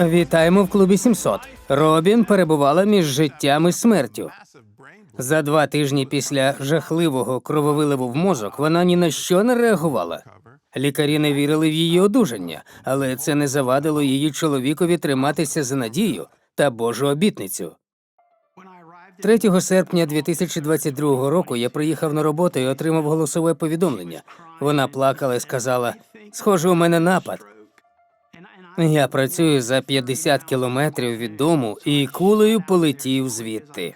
Вітаємо в клубі 700. Робін перебувала між життям і смертю. За два тижні після жахливого крововиливу в мозок вона ні на що не реагувала. Лікарі не вірили в її одужання, але це не завадило її чоловікові триматися за надію та Божу обітницю. 3 серпня 2022 року я приїхав на роботу і отримав голосове повідомлення. Вона плакала і сказала: Схоже, у мене напад. Я працюю за 50 кілометрів від дому і кулею полетів звідти.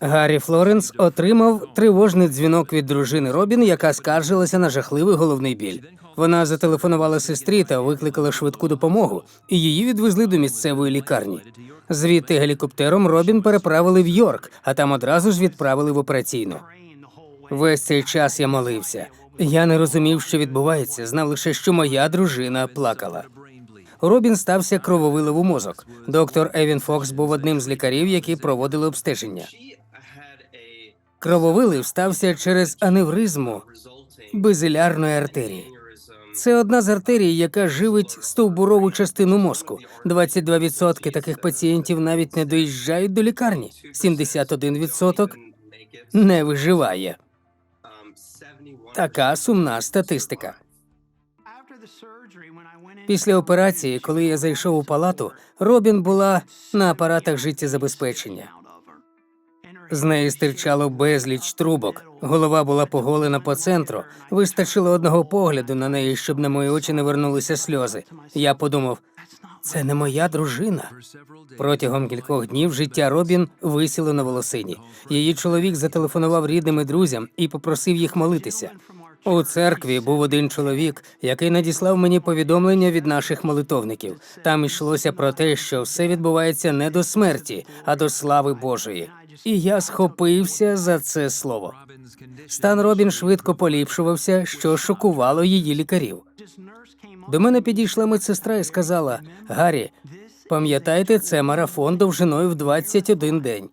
Гаррі Флоренс отримав тривожний дзвінок від дружини Робін, яка скаржилася на жахливий головний біль. Вона зателефонувала сестрі та викликала швидку допомогу, і її відвезли до місцевої лікарні. Звідти гелікоптером Робін переправили в Йорк, а там одразу ж відправили в операційну. Весь цей час я молився. Я не розумів, що відбувається, знав лише, що моя дружина плакала. Робін стався крововилив у мозок. Доктор Евін Фокс був одним з лікарів, які проводили обстеження. Крововилив стався через аневризму безилярної артерії. Це одна з артерій, яка живить стовбурову частину мозку. 22% таких пацієнтів навіть не доїжджають до лікарні. 71% не виживає. Така сумна статистика. Після операції, коли я зайшов у палату, Робін була на апаратах життєзабезпечення. З неї стирчало безліч трубок. Голова була поголена по центру. Вистачило одного погляду на неї, щоб на мої очі не вернулися сльози. Я подумав, це не моя дружина. Протягом кількох днів життя Робін висіло на волосині. Її чоловік зателефонував рідним і друзям і попросив їх молитися. У церкві був один чоловік, який надіслав мені повідомлення від наших молитовників. Там йшлося про те, що все відбувається не до смерті, а до слави Божої. І я схопився за це слово. Стан Робін швидко поліпшувався, що шокувало її лікарів. До мене підійшла медсестра і сказала: Гаррі, пам'ятайте, це марафон довжиною в 21 день.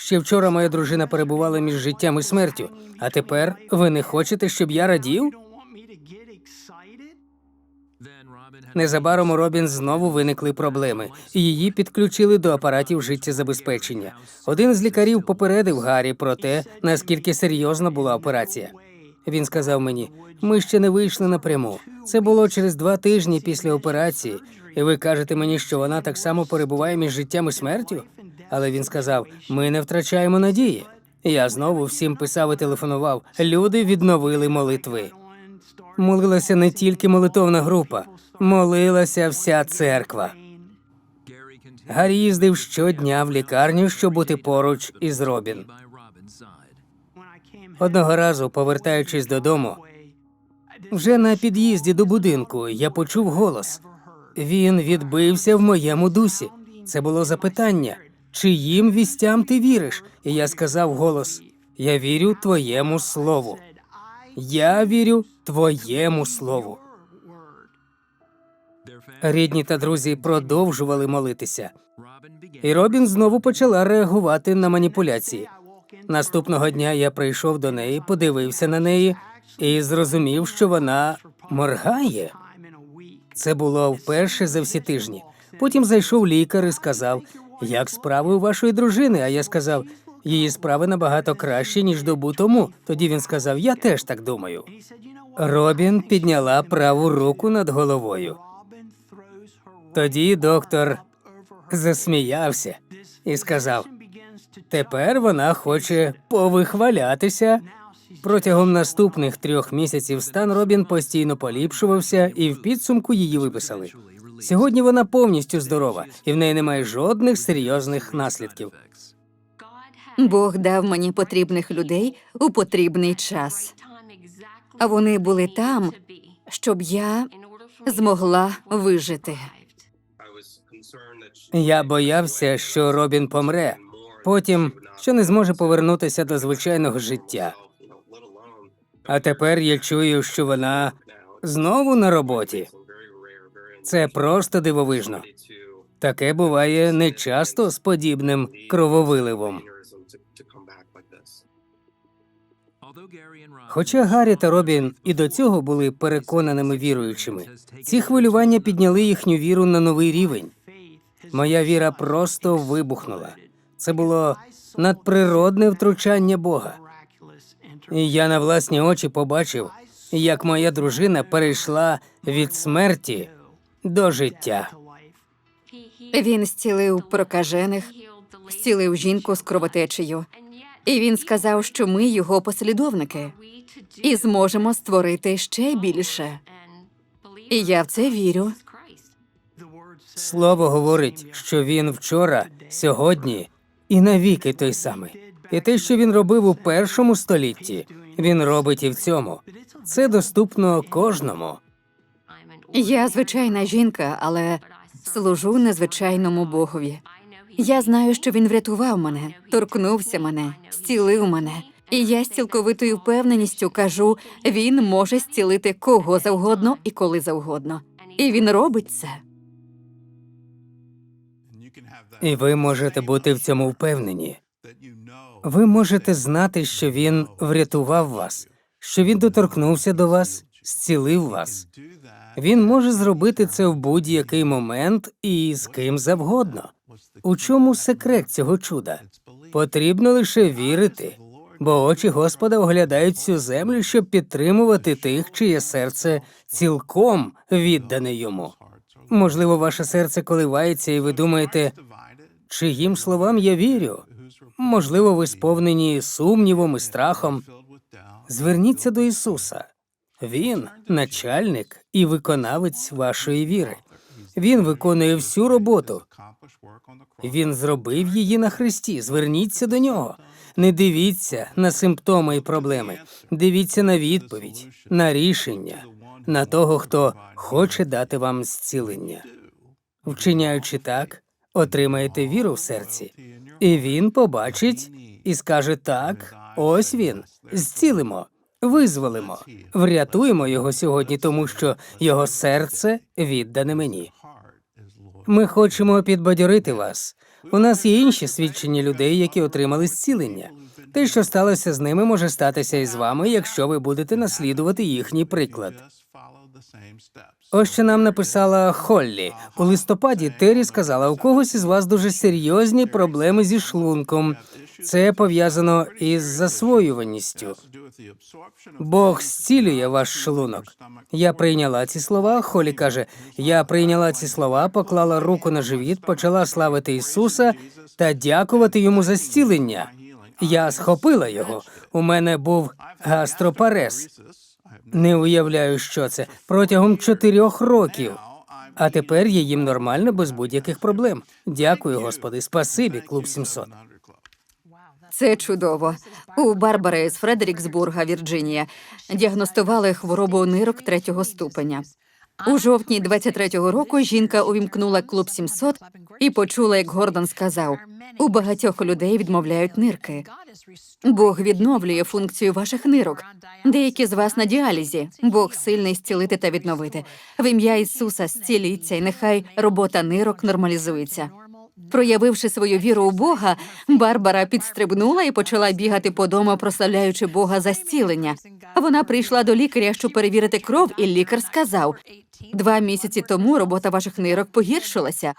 Ще вчора моя дружина перебувала між життям і смертю, а тепер ви не хочете, щоб я радів? Незабаром у Робін знову виникли проблеми, її підключили до апаратів життєзабезпечення. Один з лікарів попередив Гаррі про те, наскільки серйозна була операція. Він сказав мені: ми ще не вийшли напряму. Це було через два тижні після операції, і ви кажете мені, що вона так само перебуває між життям і смертю. Але він сказав: ми не втрачаємо надії. Я знову всім писав і телефонував. Люди відновили молитви. Молилася не тільки молитовна група, молилася вся церква. Гаррі їздив щодня в лікарню, щоб бути поруч із Робін. Одного разу, повертаючись додому, вже на під'їзді до будинку я почув голос. Він відбився в моєму дусі. Це було запитання, чиїм вістям ти віриш? І я сказав голос: Я вірю твоєму слову. Я вірю твоєму слову. Рідні та друзі продовжували молитися. І Робін знову почала реагувати на маніпуляції. Наступного дня я прийшов до неї, подивився на неї і зрозумів, що вона моргає. Це було вперше за всі тижні. Потім зайшов лікар і сказав: Як справи у вашої дружини? А я сказав, її справи набагато кращі, ніж добу тому. Тоді він сказав: Я теж так думаю. Робін підняла праву руку над головою. Тоді доктор засміявся і сказав: Тепер вона хоче повихвалятися. Протягом наступних трьох місяців стан Робін постійно поліпшувався, і в підсумку її виписали. Сьогодні вона повністю здорова, і в неї немає жодних серйозних наслідків. Бог дав мені потрібних людей у потрібний час. А вони були там, щоб я змогла вижити. Я боявся, що Робін помре, потім що не зможе повернутися до звичайного життя. А тепер я чую, що вона знову на роботі. Це просто дивовижно. Таке буває нечасто з подібним крововиливом. Хоча Гаррі та Робін і до цього були переконаними віруючими, ці хвилювання підняли їхню віру на новий рівень. моя віра просто вибухнула. Це було надприродне втручання Бога. І я на власні очі побачив, як моя дружина перейшла від смерті до життя. Він зцілив прокажених, зцілив жінку з кровотечею. І він сказав, що ми його послідовники і зможемо створити ще більше. І я в це вірю. Слово говорить, що він вчора, сьогодні і навіки той самий. І те, що він робив у першому столітті, він робить і в цьому. Це доступно кожному. Я звичайна жінка, але служу незвичайному Богові. Я знаю, що він врятував мене, торкнувся мене, зцілив мене. І я з цілковитою впевненістю кажу, він може зцілити кого завгодно і коли завгодно. І він робить це. І ви можете бути в цьому впевнені. Ви можете знати, що він врятував вас, що він доторкнувся до вас, зцілив вас. Він може зробити це в будь-який момент і з ким завгодно. У чому секрет цього чуда? Потрібно лише вірити, бо очі Господа оглядають цю землю, щоб підтримувати тих, чиє серце цілком віддане йому. Можливо, ваше серце коливається, і ви думаєте, чиїм словам я вірю? Можливо, ви сповнені сумнівом і страхом. Зверніться до Ісуса. Він начальник і виконавець вашої віри. Він виконує всю роботу. Він зробив її на Христі. Зверніться до нього. Не дивіться на симптоми і проблеми. Дивіться на відповідь, на рішення, на того, хто хоче дати вам зцілення. Вчиняючи так, отримаєте віру в серці, і він побачить і скаже: так, ось він, зцілимо, визволимо, врятуємо його сьогодні, тому що його серце віддане мені. Ми хочемо підбадьорити вас. У нас є інші свідчення людей, які отримали зцілення. Те, що сталося з ними, може статися і з вами, якщо ви будете наслідувати їхній приклад. Ось що нам написала Холлі. У листопаді Террі сказала, у когось із вас дуже серйозні проблеми зі шлунком. Це пов'язано із засвоюваністю. Бог зцілює ваш шлунок. Я прийняла ці слова. Холі каже: Я прийняла ці слова, поклала руку на живіт, почала славити Ісуса та дякувати йому за зцілення. Я схопила його. У мене був гастропарез. Не уявляю, що це протягом чотирьох років. А тепер я їм нормально без будь-яких проблем. Дякую, Господи, спасибі, клуб 700. Це чудово. У Барбари з Фредеріксбурга, Вірджинія, діагностували хворобу нирок третього ступеня. У жовтні 23-го року жінка увімкнула клуб 700 і почула, як Гордон сказав: у багатьох людей відмовляють нирки. Бог відновлює функцію ваших нирок. Деякі з вас на діалізі. Бог сильний зцілити та відновити. В ім'я Ісуса зціліться, і нехай робота нирок нормалізується. Проявивши свою віру у Бога, Барбара підстрибнула і почала бігати по дому, прославляючи Бога за зцілення. Вона прийшла до лікаря, щоб перевірити кров, і лікар сказав: два місяці тому робота ваших нирок погіршилася,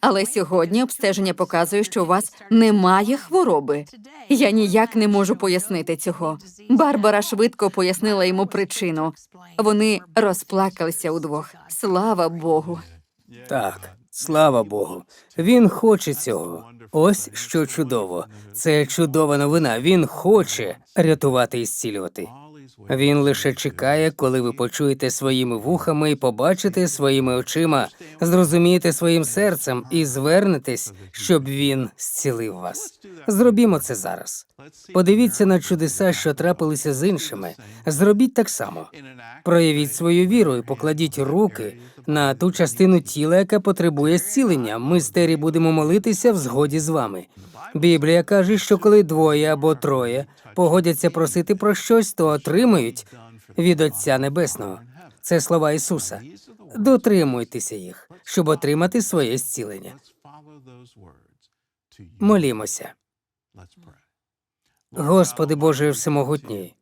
але сьогодні обстеження показує, що у вас немає хвороби. Я ніяк не можу пояснити цього. Барбара швидко пояснила йому причину. Вони розплакалися удвох. Слава Богу. Так, слава Богу. Він хоче цього. Ось що чудово. Це чудова новина. Він хоче рятувати і зцілювати. Він лише чекає, коли ви почуєте своїми вухами і побачите своїми очима, зрозумієте своїм серцем і звернетесь, щоб він зцілив вас. Зробімо це зараз. Подивіться на чудеса, що трапилися з іншими. Зробіть так само. Проявіть свою віру і покладіть руки на ту частину тіла, яка потребує зцілення. Ми з Тері будемо молитися в згоді з вами. Біблія каже, що коли двоє або троє погодяться просити про щось, то отримають від Отця Небесного. Це слова Ісуса. Дотримуйтеся їх, щоб отримати своє зцілення. Молімося. Господи Боже Всемогутній,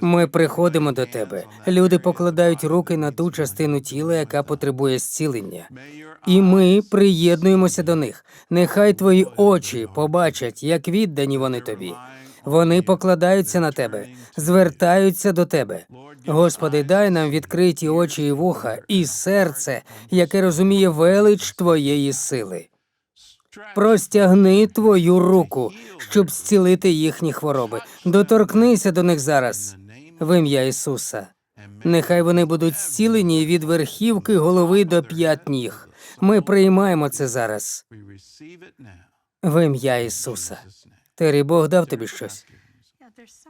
Ми приходимо до тебе. Люди покладають руки на ту частину тіла, яка потребує зцілення. І ми приєднуємося до них. Нехай твої очі побачать, як віддані вони тобі. Вони покладаються на тебе, звертаються до тебе. Господи, дай нам відкриті очі і вуха, і серце, яке розуміє велич твоєї сили. Простягни твою руку, щоб зцілити їхні хвороби. Доторкнися до них зараз, в ім'я Ісуса. Нехай вони будуть зцілені від верхівки голови до п'ят ніг. Ми приймаємо це зараз. В ім'я Ісуса. Тері, Бог дав тобі щось.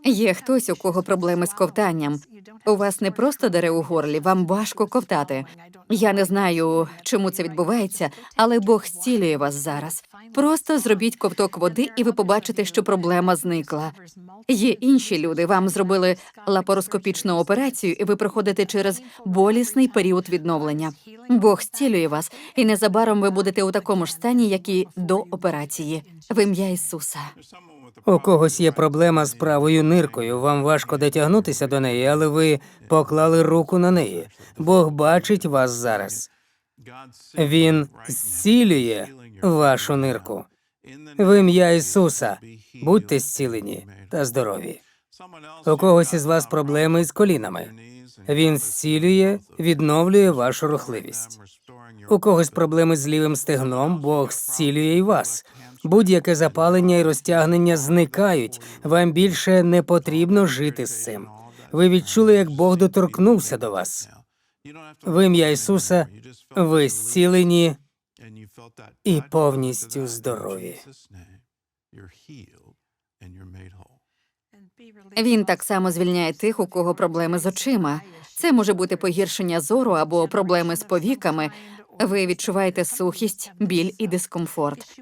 Є хтось, у кого проблеми з ковтанням. У вас не просто дере у горлі, вам важко ковтати. Я не знаю, чому це відбувається, але Бог зцілює вас зараз. Просто зробіть ковток води, і ви побачите, що проблема зникла. Є інші люди. Вам зробили лапароскопічну операцію, і ви проходите через болісний період відновлення. Бог зцілює вас, і незабаром ви будете у такому ж стані, як і до операції. В ім'я Ісуса. У когось є проблема з правою ниркою. Вам важко дотягнутися до неї, але ви поклали руку на неї. Бог бачить вас зараз. Він зцілює вашу нирку. В ім'я Ісуса будьте зцілені та здорові. У когось із вас проблеми з колінами. Він зцілює, відновлює вашу рухливість. У когось проблеми з лівим стегном, Бог зцілює і вас. Будь-яке запалення і розтягнення зникають. Вам більше не потрібно жити з цим. Ви відчули, як Бог доторкнувся до вас. В ім'я Ісуса ви зцілені і повністю здорові. Він так само звільняє тих, у кого проблеми з очима. Це може бути погіршення зору або проблеми з повіками. Ви відчуваєте сухість, біль і дискомфорт.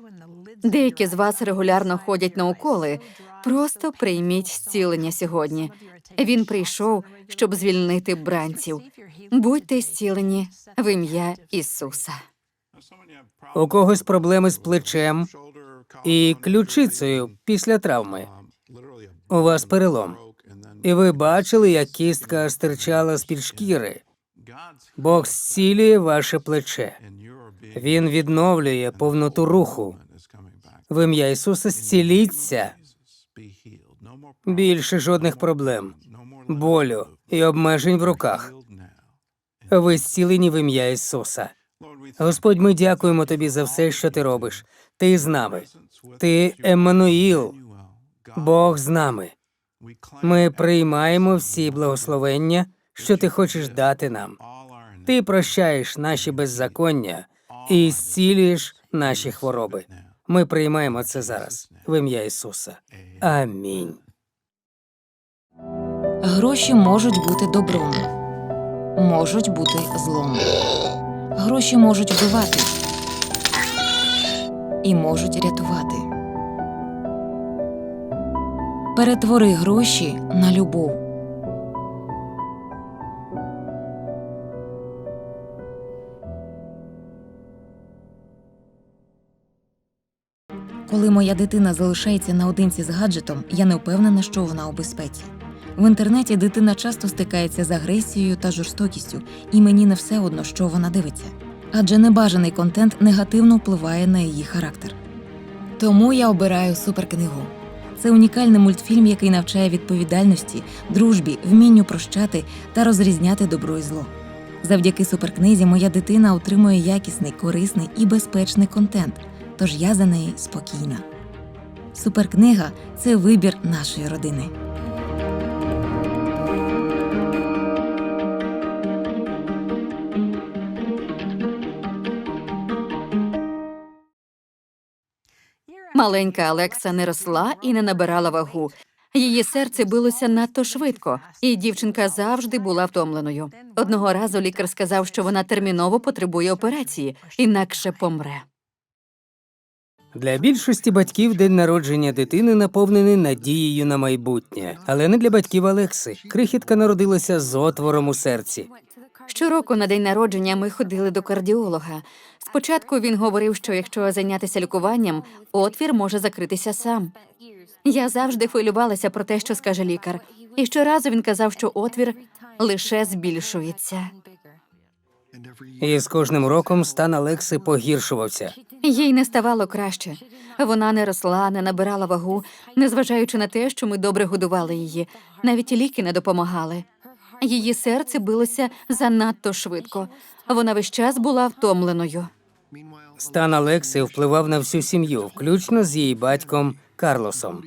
Деякі з вас регулярно ходять на уколи. Просто прийміть зцілення сьогодні. Він прийшов, щоб звільнити бранців. Будьте зцілені в ім'я Ісуса. У когось проблеми з плечем і ключицею після травми. У вас перелом. І ви бачили, як кістка стирчала з під шкіри. Бог зцілює ваше плече. Він відновлює повноту руху. В ім'я Ісуса зціліться. Більше жодних проблем, болю і обмежень в руках. Ви зцілені в ім'я Ісуса. Господь, ми дякуємо тобі за все, що ти робиш. Ти з нами. Ти Еммануїл, Бог з нами. Ми приймаємо всі благословення, що ти хочеш дати нам. Ти прощаєш наші беззаконня і зцілюєш наші хвороби. Ми приймаємо це зараз в ім'я Ісуса. Амінь. Гроші можуть бути добром, можуть бути злом. Гроші можуть вбивати і можуть рятувати. Перетвори гроші на любов. Коли моя дитина залишається наодинці з гаджетом, я не впевнена, що вона у безпеці. В інтернеті дитина часто стикається з агресією та жорстокістю, і мені не все одно, що вона дивиться. Адже небажаний контент негативно впливає на її характер. Тому я обираю суперкнигу. Це унікальний мультфільм, який навчає відповідальності, дружбі, вмінню прощати та розрізняти добро і зло. Завдяки суперкнизі моя дитина отримує якісний, корисний і безпечний контент, тож я за неї спокійна. Суперкнига це вибір нашої родини. Маленька Алекса не росла і не набирала вагу. Її серце билося надто швидко, і дівчинка завжди була втомленою. Одного разу лікар сказав, що вона терміново потребує операції, інакше помре. Для більшості батьків день народження дитини наповнений надією на майбутнє, але не для батьків Алекси. Крихітка народилася з отвором у серці. Щороку на день народження ми ходили до кардіолога. Спочатку він говорив, що якщо зайнятися лікуванням, отвір може закритися сам. Я завжди хвилювалася про те, що скаже лікар. І щоразу він казав, що отвір лише збільшується. І з кожним роком стан Алекси погіршувався. Їй не ставало краще. Вона не росла, не набирала вагу, незважаючи на те, що ми добре годували її. Навіть ліки не допомагали. Її серце билося занадто швидко. Вона весь час була втомленою. Стан Алекси впливав на всю сім'ю, включно з її батьком Карлосом.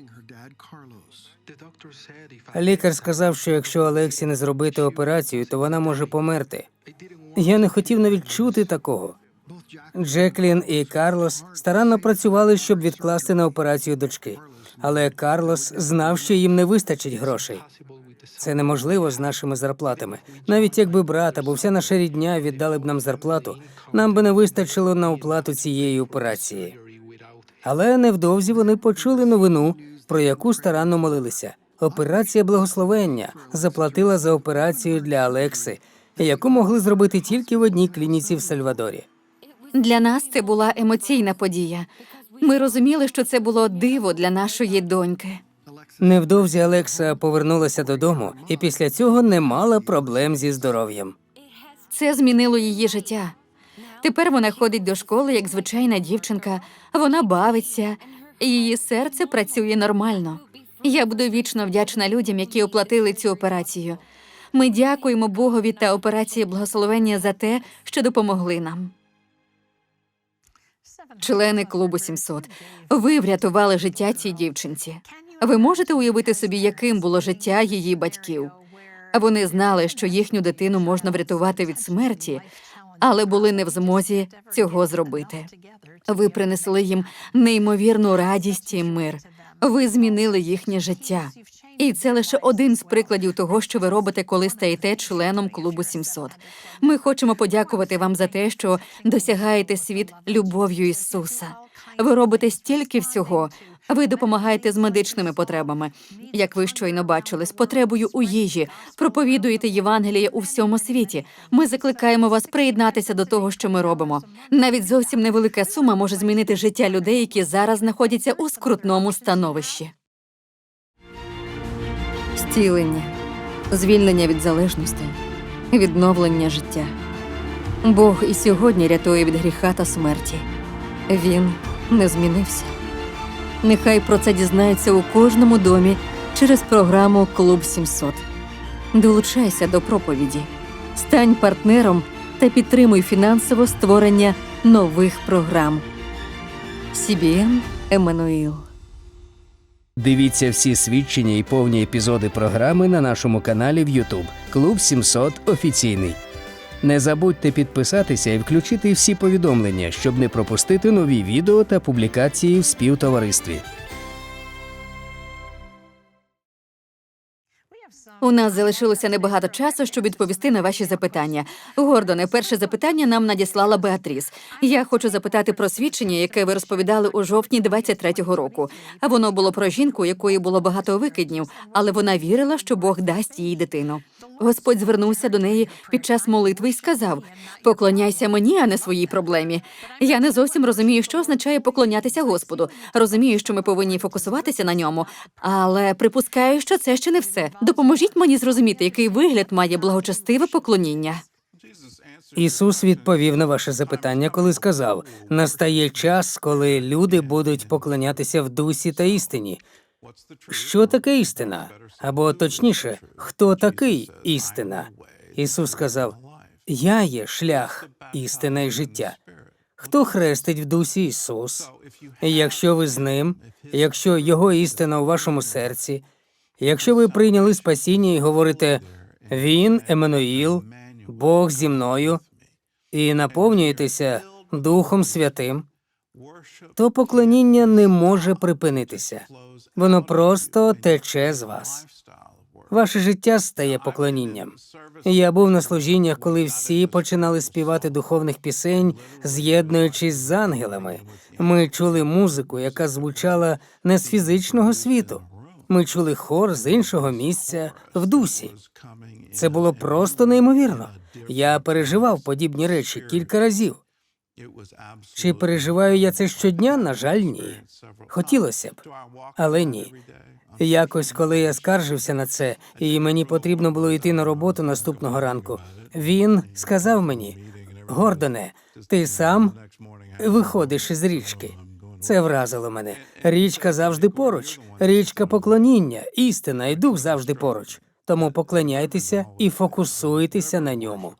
Лікар сказав, що якщо Алексі не зробити операцію, то вона може померти. Я не хотів навіть чути такого. Джеклін і Карлос старанно працювали, щоб відкласти на операцію дочки. Але Карлос знав, що їм не вистачить грошей. Це неможливо з нашими зарплатами. Навіть якби брат або вся наша рідня віддали б нам зарплату, нам би не вистачило на оплату цієї операції. Але невдовзі вони почули новину, про яку старанно молилися. Операція благословення заплатила за операцію для Алекси, яку могли зробити тільки в одній клініці в Сальвадорі. Для нас це була емоційна подія. Ми розуміли, що це було диво для нашої доньки. Невдовзі Алекса повернулася додому і після цього не мала проблем зі здоров'ям. Це змінило її життя. Тепер вона ходить до школи як звичайна дівчинка, вона бавиться, її серце працює нормально. Я буду вічно вдячна людям, які оплатили цю операцію. Ми дякуємо Богові та операції благословення за те, що допомогли нам. Члени клубу 700, ви врятували життя цій дівчинці. Ви можете уявити собі, яким було життя її батьків? Вони знали, що їхню дитину можна врятувати від смерті, але були не в змозі цього зробити. Ви принесли їм неймовірну радість і мир. Ви змінили їхнє життя. І це лише один з прикладів того, що ви робите, коли стаєте членом клубу 700. Ми хочемо подякувати вам за те, що досягаєте світ любов'ю Ісуса. Ви робите стільки всього. Ви допомагаєте з медичними потребами, як ви щойно бачили, з потребою у їжі, проповідуєте Євангеліє у всьому світі. Ми закликаємо вас приєднатися до того, що ми робимо. Навіть зовсім невелика сума може змінити життя людей, які зараз знаходяться у скрутному становищі. Зцілення, звільнення від залежностей, відновлення життя. Бог і сьогодні рятує від гріха та смерті. Він не змінився. Нехай про це дізнається у кожному домі через програму Клуб 700. Долучайся до проповіді, стань партнером та підтримуй фінансово створення нових програм. CBN Еммануїл. Дивіться всі свідчення і повні епізоди програми на нашому каналі в YouTube Клуб 700 офіційний. Не забудьте підписатися і включити всі повідомлення, щоб не пропустити нові відео та публікації в співтоваристві. У нас залишилося небагато часу, щоб відповісти на ваші запитання. Гордоне, перше запитання нам надіслала Беатріс. Я хочу запитати про свідчення, яке ви розповідали у жовтні 23-го року. Воно було про жінку, якої було багато викиднів, але вона вірила, що Бог дасть їй дитину. Господь звернувся до неї під час молитви і сказав: Поклоняйся мені, а не своїй проблемі. Я не зовсім розумію, що означає поклонятися Господу. Розумію, що ми повинні фокусуватися на ньому, але припускаю, що це ще не все. Допоможіть мені зрозуміти, який вигляд має благочестиве поклоніння. Ісус відповів на ваше запитання, коли сказав: настає час, коли люди будуть поклонятися в дусі та істині. Що таке істина? Або точніше, хто такий істина? Ісус сказав: Я є шлях, істина і життя. Хто хрестить в дусі Ісус? Якщо ви з ним, якщо Його істина у вашому серці, якщо ви прийняли спасіння і говорите Він, Еммануїл, Бог зі мною, і наповнюєтеся Духом Святим, то поклоніння не може припинитися. Воно просто тече з вас. Ваше життя стає поклонінням. Я був на служіннях, коли всі починали співати духовних пісень, з'єднуючись з ангелами. Ми чули музику, яка звучала не з фізичного світу. Ми чули хор з іншого місця в дусі. Це було просто неймовірно. Я переживав подібні речі кілька разів. Чи переживаю я це щодня? На жаль, ні. Хотілося б, але ні. Якось, коли я скаржився на це, і мені потрібно було йти на роботу наступного ранку, він сказав мені: Гордоне, ти сам виходиш із річки. Це вразило мене. Річка завжди поруч, річка поклоніння, істина і дух завжди поруч. Тому поклоняйтеся і фокусуйтеся на ньому.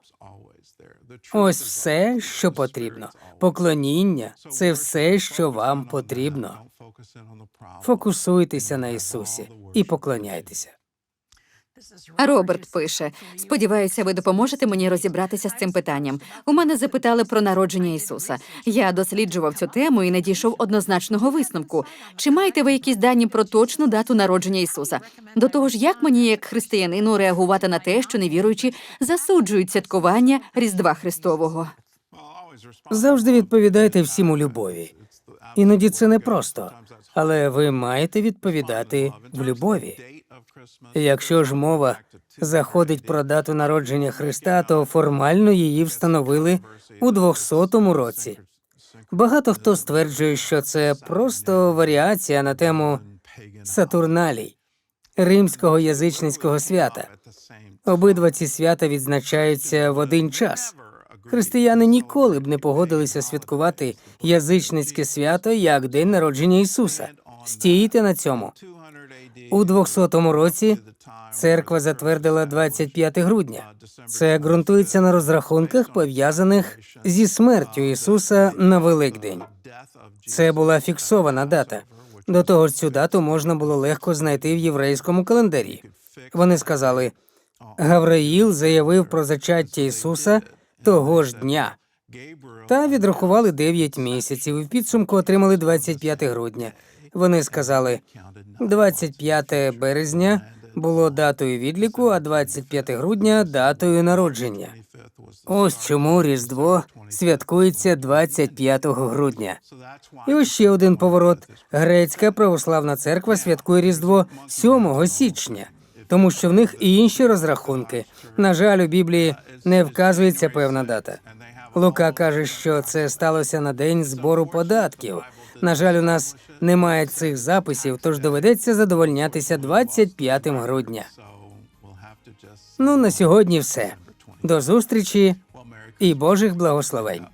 Ось все, що потрібно. Поклоніння це все, що вам потрібно. Фокусуйтеся на Ісусі і поклоняйтеся. Роберт пише: сподіваюся, ви допоможете мені розібратися з цим питанням. У мене запитали про народження Ісуса. Я досліджував цю тему і не дійшов однозначного висновку. Чи маєте ви якісь дані про точну дату народження Ісуса? До того ж, як мені, як християнину, реагувати на те, що невіруючі засуджують святкування Різдва Христового? Завжди відповідайте всім у любові. Іноді це непросто, але ви маєте відповідати в любові. Якщо ж мова заходить про дату народження Христа, то формально її встановили у 200-му році. Багато хто стверджує, що це просто варіація на тему Сатурналій, римського язичницького свята. Обидва ці свята відзначаються в один час. Християни ніколи б не погодилися святкувати язичницьке свято як день народження Ісуса. Стійте на цьому. У 200-му році церква затвердила 25 грудня. Це ґрунтується на розрахунках, пов'язаних зі смертю Ісуса на Великдень. Це була фіксована дата. До того ж, цю дату можна було легко знайти в єврейському календарі. Вони сказали: Гавраїл заявив про зачаття Ісуса того ж дня. Та відрахували 9 місяців і в підсумку отримали 25 грудня. Вони сказали, 25 березня було датою відліку, а 25 грудня датою народження. Ось чому Різдво святкується 25 грудня. І ось ще один поворот. Грецька православна церква святкує Різдво 7 січня, тому що в них і інші розрахунки. На жаль, у Біблії не вказується певна дата. Лука каже, що це сталося на день збору податків. На жаль, у нас немає цих записів, тож доведеться задовольнятися 25 грудня. Ну на сьогодні все. До зустрічі і Божих благословень.